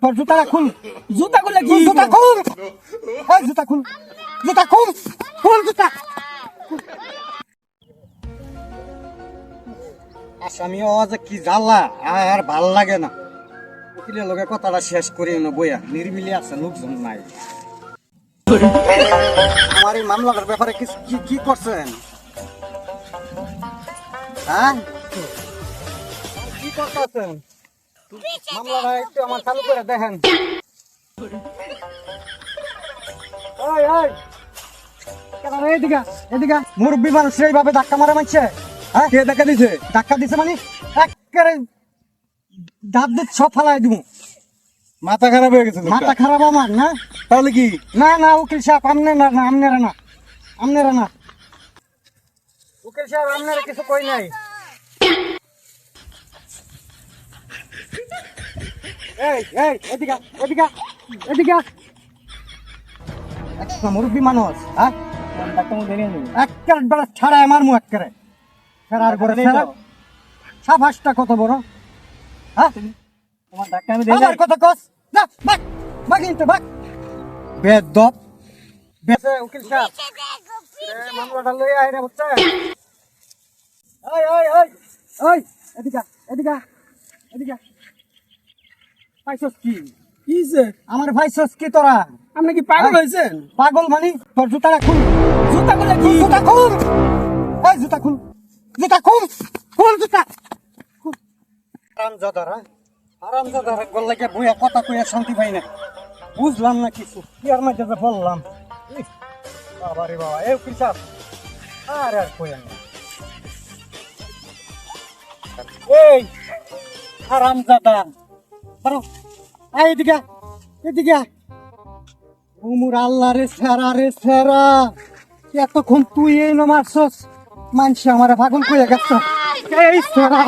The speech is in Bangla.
তোর জুতাটা খুল জুতা গুলো কি? জুতা খুল। এই জুতা খুল। জুতা খুল। খুল জুতা। আসামি আওয়াজে কি জ্বালা আর ভালো লাগে না। উকিলের লগে কথাটা শেষ করি না বইয়া। নির্মিলি আছে, লোকজন নাই। আমার এই মামলাটার ব্যাপারে কি- কি করছেন? হ্যাঁ? কি করতেছেন? মামলাটা একটু আমার চালু করে দেখেন। ওই ওই। কেন এদিকে এদিকে মুরব্বী মানুষ এইভাবে ধাক্কা মারা মারছে। হ্যাঁ? কে ধাক্কা দিছে? ধাক্কা দিছে মানে একেবারে দাঁত দুধ সব ফালাই দিব। মাথা খারাপ হয়ে গেছে মাথা খারাপ আমার না? তাহলে কি? না না উকিল সাহেব আমনে না না আমনেরা না। আমনেরা না। উকিল সাহেব আমনেরা কিছু কই নাই? এই এই, এদিকে এদিকে এদিকে। একটা মুরব্বী মানুষ হ্যাঁ? একের বেলা ছাড়া আমার মুখ একেরে ফেরার করে ফেরা সাফাসটা কত বড়? হ্যাঁ? তোমার ধাক্কা আমি আমার কথা কস। না, বাক বাক ইনতে বাক। বেদব। বেসে উকিল সাহেব মামলাটা লই আয় রে বুঝছে ওই ওই ওই ওই এদিকে এদিকে এদিকে। পাইছস কি? কি যে? আমার পাইছস কি তোরা? আপনি কি পাগল হয়েছেন? পাগল মানি? তোর জুতাটা খুল। জুতা গুলো কি? জুতা খুল। এই জুতা খুল। জুতা খুল। খুল জুতা। আরাম জাদারা আরাম জাদারা গল্লা কে বইয়া কথা কইয়া শান্তি পাই না। বুঝলাম না কিছু। কি আর মাঝে যে বললাম? বাবা রে বাবা। এ সাহেব আর আর কইয়া না। এই আরাম জাদা বারো। আয় এদিকে এদিকে রে সেরা রে সেরা এতক্ষণ তুই এই নমারছস মানছে আমার পাগল কইয়া গেছ। এই সেরা